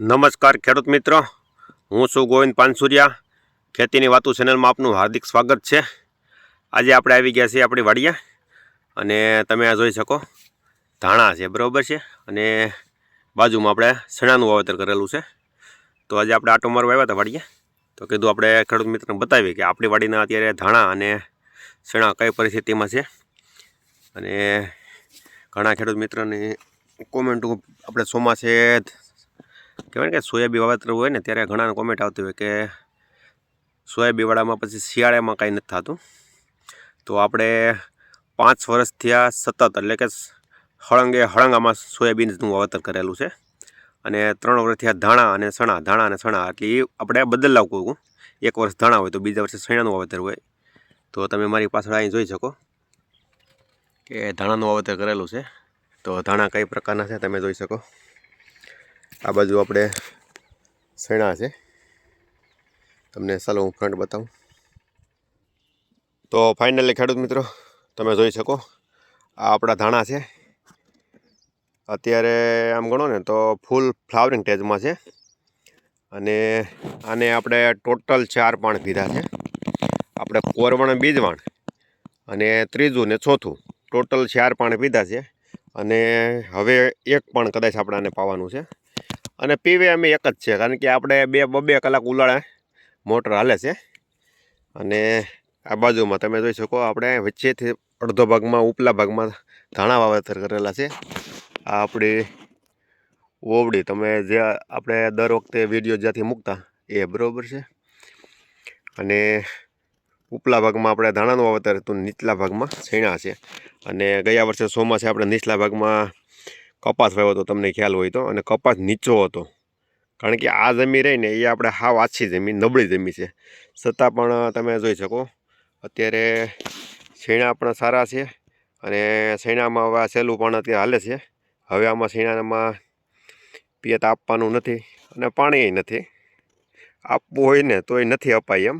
નમસ્કાર ખેડૂત મિત્ર, હું છું ગોવિંદ પાનસુરિયા. ખેતીની વાતો ચેનલમાં આપનું હાર્દિક સ્વાગત છે. આજે આપણે આવી ગયા છીએ આપણી વાડીએ અને તમે આ જોઈ શકો, ધાણા છે, બરાબર છે? અને બાજુમાં આપણે શેણાનું વાવેતર કરેલું છે. તો આજે આપણે આટો મારવા આવ્યા હતા વાડીએ. તો કીધું આપણે ખેડૂત મિત્રને બતાવીએ કે આપણી વાડીના અત્યારે ધાણા અને શેણા કઈ પરિસ્થિતિમાં છે? અને ઘણા ખેડૂત મિત્રની કોમેન્ટ આપણે ચોમાસે કહેવાય કે સોયાબી વાવેતર હોય ને ત્યારે ઘણાને કોમેન્ટ આવતી હોય કે સોયાબીવાળામાં પછી શિયાળામાં કાંઈ નથી થતું. તો આપણે પાંચ વર્ષથી આ સતત, એટલે કે હળંગે હળંગામાં સોયાબીનનું વાવેતર કરેલું છે. અને ત્રણ વર્ષથી આ ધાણા અને સણા, ધાણા અને સણા, એટલે એ આપણે બદલાવ કહું એક વર્ષ ધાણા હોય તો બીજા વર્ષે સણાનું વાવેતર હોય. તો તમે મારી પાછળ અહીં જોઈ શકો કે ધાણાનું વાવેતર કરેલું છે. તો ધાણા કઈ પ્રકારના છે તમે જોઈ શકો. આ બાજુ આપણે સૈણા છે. તમને ચાલો હું ફ્રન્ટ બતાવું. તો ફાઇનલી ખેડૂત મિત્રો, તમે જોઈ શકો, આ આપણા ધાણા છે. અત્યારે આમ ગણો ને તો ફૂલ ફ્લાવરિંગ સ્ટેજમાં છે. અને આને આપણે ટોટલ ચાર પાણ પીધા છે. આપણે કોરવણ, બીજવાણ અને ત્રીજું ને ચોથું ટોટલ ચાર પાણ પીધા છે. અને હવે એક પણ કદાચ આપણે આને પાવાનું છે. અને પીવે અમે એક જ છે, કારણ કે આપણે બે બબે કલાક ઉલાળે મોટર હાલે છે. અને આ બાજુમાં તમે જોઈ શકો, આપણે વચ્ચેથી અડધો ભાગમાં, ઉપલા ભાગમાં ધાણા વાવેતર કરેલા છે. આ આપણી ઓવડી, તમે જે આપણે દર વખતે વીડિયો જ્યાંથી મૂકતા, એ બરાબર છે. અને ઉપલા ભાગમાં આપણે ધાણાનું વાવેતર હતું, નીચલા ભાગમાં છેણા છે. અને ગયા વર્ષે ચોમાસે આપણે નીચલા ભાગમાં કપાસ વાવ્યો હતો તમને ખ્યાલ હોય તો, અને કપાસ નીચો હતો. કારણ કે આ જમીન રહી ને એ આપણે હાવ આછી જમીન, નબળી જમીન છે. છતાં પણ તમે જોઈ શકો, અત્યારે શેણા પણ સારા છે, અને શેણામાં હવે સહેલું પણ અત્યારે હાલે છે. હવે આમાં શેણામાં પિયત આપવાનું નથી, અને પાણી નથી. આપવું હોય ને તોય નથી અપાય એમ.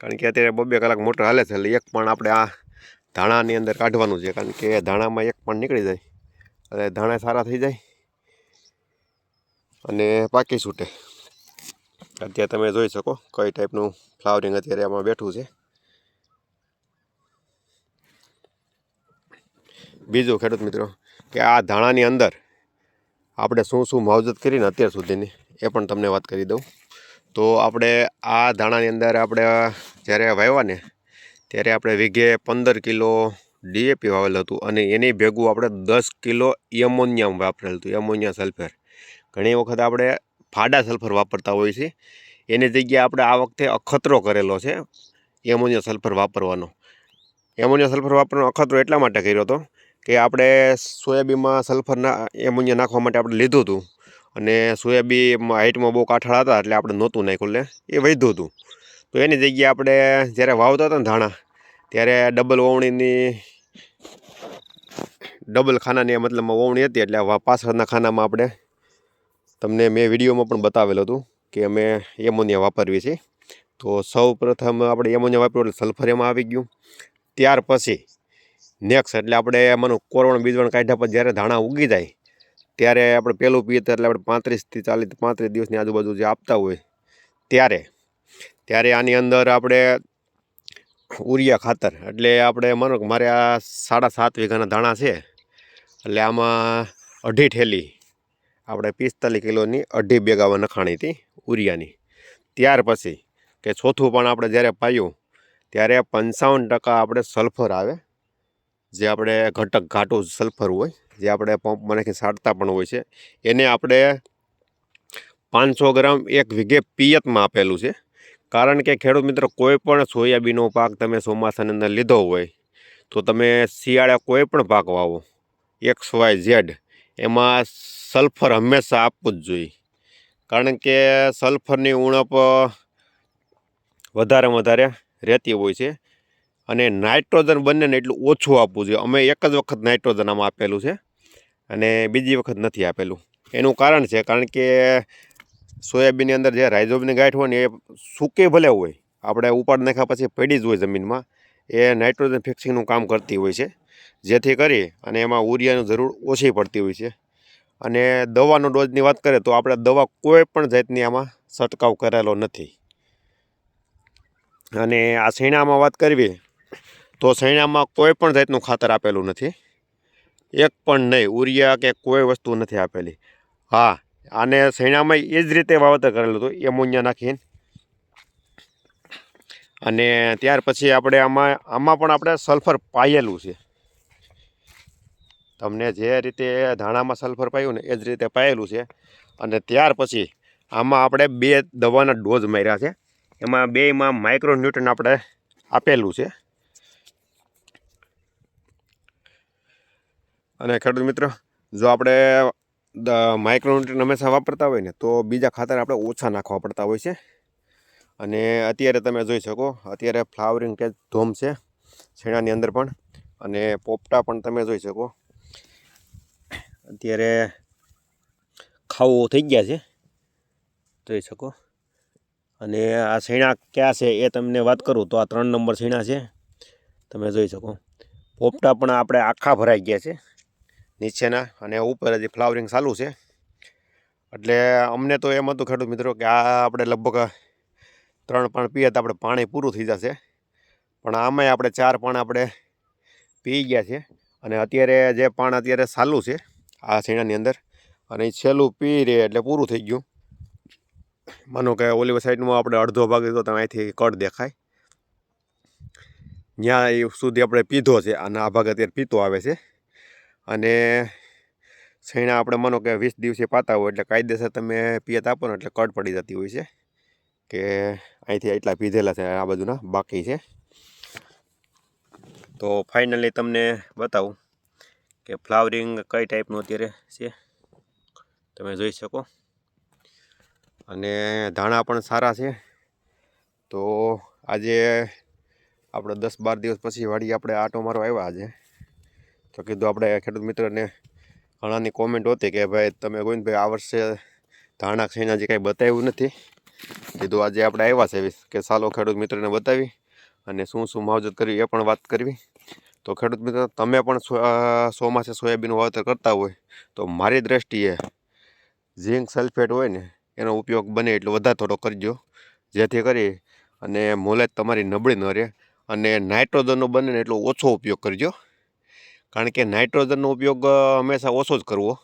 કારણ કે અત્યારે બબે કલાક મોટર હાલે છે, એટલે એક પણ આપણે આ ધાણાની અંદર કાઢવાનું છે, કારણ કે ધાણામાં એક પણ નીકળી જાય. એટલે ધાણા સારા થઈ જાય. અને પાકી છૂટે. અત્યારે તમે જોઈ શકો કઈ ટાઈપનું ફ્લાવરિંગ અત્યારે આમાં બેઠું છે. બીજું ખેડૂત મિત્રો, કે આ ધાણાની અંદર આપણે શું શું માવજત કરીને અત્યાર સુધીની, એ પણ તમને વાત કરી દઉં. તો આપણે આ ધાણાની અંદર આપણે જ્યારે વાવ્યા ને, ત્યારે આપણે વીઘે પંદર કિલો ડીએપી વાવેલું હતું અને એની ભેગું આપણે દસ કિલો એમોનિયમ વાપરેલું હતું, એમોનિયા સલ્ફર. ઘણી વખત આપણે ફાડા સલ્ફર વાપરતા હોઈએ છીએ. એની જગ્યાએ આપણે આ વખતે અખતરો કરેલો છે, એમોનિયા સલ્ફર વાપરવાનો. એમોનિયા સલ્ફર વાપરવાનો અખતરો એટલા માટે કર્યો હતો કે આપણે સોયાબીનમાં સલ્ફરના એમોનિયા નાખવા માટે આપણે લીધું હતું. અને સોયાબીન હાઇટમાં બહુ કાઠાળ હતા એટલે આપણે નહોતું નાખ્યું એટલે એ વધ્યું હતું. તો એની જગ્યાએ આપણે જ્યારે વાવતા હતા ને ધાણા ત્યારે ડબલ વવણીની ડબલ ખાનાની મતલબમાં વવણી હતી એટલે પાછળના ખાનામાં આપણે તમને મેં વિડીયોમાં પણ બતાવેલું હતું કે અમે એમોનિયા વાપરવી છે. તો સૌ પ્રથમ આપણે એમોનિયા વાપર્યું એટલે સલ્ફર એમાં આવી ગયું. ત્યાર પછી નેક્સ્ટ એટલે આપણે એમાંનું કોરવણ બીજવણ કાઢ્યા પછી જ્યારે ધાણા ઉગી જાય ત્યારે આપણે પહેલું પિયત એટલે આપણે પાંત્રીસથી ચાલીસ પાંત્રીસ દિવસની આજુબાજુ જે આપતા હોય ત્યારે ત્યારે આની અંદર આપણે ઉરિયા ખાતર. એટલે આપણે માનો કે મારે આ સાડા સાત વીઘાના ધાણા છે. એટલે આમાં અઢી ઠેલી આપણે પિસ્તાલીસ કિલોની અઢી બેગાવા નખાણી હતી ઉરિયાની. ત્યાર પછી કે ચોથું પણ આપણે જ્યારે પાયું ત્યારે પંચાવન ટકા આપણે સલ્ફર આવે. જે આપણે ઘટક ઘાટું સલ્ફર હોય, જે આપણે પંપમાં નાખી સાટતા પણ હોય છે. એને આપણે પાંચસો ગ્રામ એક વીઘે પિયતમાં આપેલું છે. કારણ કે ખેડૂત મિત્રો કોઈ પણ સોયાબીનનો પાક તમે ચોમાસાની અંદર લીધો હોય, તો તમે શિયાળે કોઈ પણ પાક વાવો એક્સ વાય ઝેડ, એમાં સલ્ફર હંમેશા આપવું જ જોઈએ. કારણ કે સલ્ફરની ઉણપ વધારે વધારે રહેતી હોય છે અને નાઇટ્રોજન બંનેને એટલું ઓછું આપવું જોઈએ. અમે એક જ વખત નાઇટ્રોજન આમાં આપેલું છે અને બીજી વખત નથી આપેલું. એનું કારણ છે, કારણ કે સોયાબીનની અંદર જે રાઇઝોબની ગાંઠ હોય ને એ સૂકી ભલે હોય, આપણે ઉપાડ નાખ્યા પછી પડી જ હોય જમીનમાં, એ નાઇટ્રોજન ફિક્સિંગનું કામ કરતી હોય છે. જેથી કરી અને એમાં ઉરિયાની જરૂર ઓછી પડતી હોય છે. અને દવાનો ડોઝની વાત કરીએ તો આપણે દવા કોઈ પણ જાતની આમાં છંટકાવ કરેલો નથી. અને આ શેણામાં વાત કરવી, તો શેણામાં કોઈ પણ જાતનું ખાતર આપેલું નથી. એક પણ નહીં ઉરિયા કે કોઈ વસ્તુ નથી આપેલી. હા આને શેણામાં એ જ રીતે વાવેતર કરેલું હતું, એમોનિયા નાખીને. અને ત્યાર પછી આપણે આમાં આમાં પણ આપણે સલ્ફર પાયેલું છે. તમને જે રીતે ધાણામાં સલ્ફર પાયું ને એ જ રીતે પાયેલું છે. અને ત્યાર પછી આમાં આપણે બે દવાના ડોઝ માર્યા છે. એમાં બેમાં માઇક્રોન્યુટન આપણે આપેલું છે. અને ખેડૂત મિત્ર, જો આપણે માઇક્રોન્યુટ્રન હંમેશા વાપરતા હોય ને, તો બીજા ખાતર આપણે ઓછા નાખવા પડતા હોય છે. અને અત્યારે તમે જોઈ શકો, અત્યારે ફ્લાવરિંગ કે ધોમ છે, છેણાની અંદર પણ. અને પોપટા પણ તમે જોઈ શકો. અત્યારે ખાવું થઈ ગયા છે. જોઈ શકો. અને આ શેણા ક્યાં છે એ તમને વાત કરું, તો આ ત્રણ નંબર શેણા છે. તમે જોઈ શકો. પોપટા પણ આપણે આખા ભરાઈ ગયા છે. નીચેના અને ઉપર હજી ફ્લાવરિંગ ચાલુ છે. એટલે અમને તો એમ હતું ખેડૂત મિત્રો કે આ આપણે લગભગ ત્રણ પાણ પીએ તો આપણે પાણી પૂરું થઈ જશે. પણ આમાંય આપણે ચાર પાણ આપણે પી ગયા છે. અને અત્યારે જે પાણ અત્યારે ચાલુ છે, આ શેણાની અંદર, અને એ છેલ્લું પી રહે એટલે પૂરું થઈ ગયું. માનો કે ઓલી સાઈડમાં આપણે અડધો ભાગ તો તમે અહીંથી કડ દેખાય. ત્યાં એ સુધી આપણે પીધો છે અને આ ભાગ અત્યારે પીતો આવે છે. અને શેણા આપણે માનો કે વીસ દિવસે પાતા હોય એટલે કાયદેસર તમે પિયત આપો ને એટલે કટ પડી જતી હોય છે કે અહીંથી એટલા પીધેલા છે, આ બાજુના, બાકી છે. તો ફાઇનલી તમને બતાવું કે ફ્લાવરિંગ કઈ ટાઈપનું અત્યારે છે, તમે જોઈ શકો. અને ધાણા પણ સારા છે. તો આજે આપણે દસ બાર દિવસ પછી વાળી આપણે આટો મારો આવ્યા આજે. તો કીધું આપણે ખેડૂત મિત્રને ઘણાની કોમેન્ટ હતી કે ભાઈ, તમે ગોવિંદભાઈ, આ વર્ષે ધાણા ખાઈને હજી કાંઈ બતાવ્યું નથી, કીધું આજે આપણે આવ્યા છે કે સાલો ખેડૂત મિત્રને બતાવી અને શું શું માવજત કરવી એ પણ વાત કરવી. તો ખેડૂત મિત્રો, તમે પણ ચોમાસે સોયાબીનનું વાવેતર કરતા હોય, તો મારી દ્રષ્ટિએ ઝીંક સલ્ફેટ હોય ને, એનો ઉપયોગ બને એટલો વધારે થોડો કરજો. જેથી કરી અને મોલેજ તમારી નબળી ન રહે અને નાઇટ્રોજનનો બને ને એટલો ઓછો ઉપયોગ કરજો. કારણ કે નાઇટ્રોજનનો ઉપયોગ હંમેશા ઓછો જ કરવો.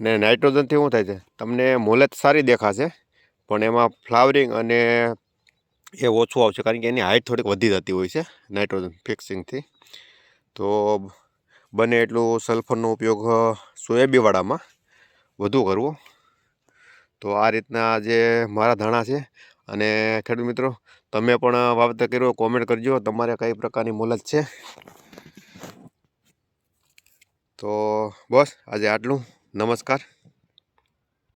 અને નાઇટ્રોજનથી શું થાય છે? તમને મોલેજ સારી દેખાશે, પણ એમાં ફ્લાવરિંગ અને એ ઓછું આવશે, કારણ કે એની હાઇટ થોડીક વધી જતી હોય છે, નાઇટ્રોજન ફિક્સિંગથી. તો બને એટલું સલ્ફરનો ઉપયોગ સોયાબીવાળામાં વધુ કરવો. તો આ રીતના જે મારા ધાણા છે અને ખેડૂત મિત્રો, તમે પણ વાવેતર કર્યો કોમેન્ટ કરજો. તમારે કઈ પ્રકારની મુલત છે? તો બસ, આજે આટલું. નમસ્કાર.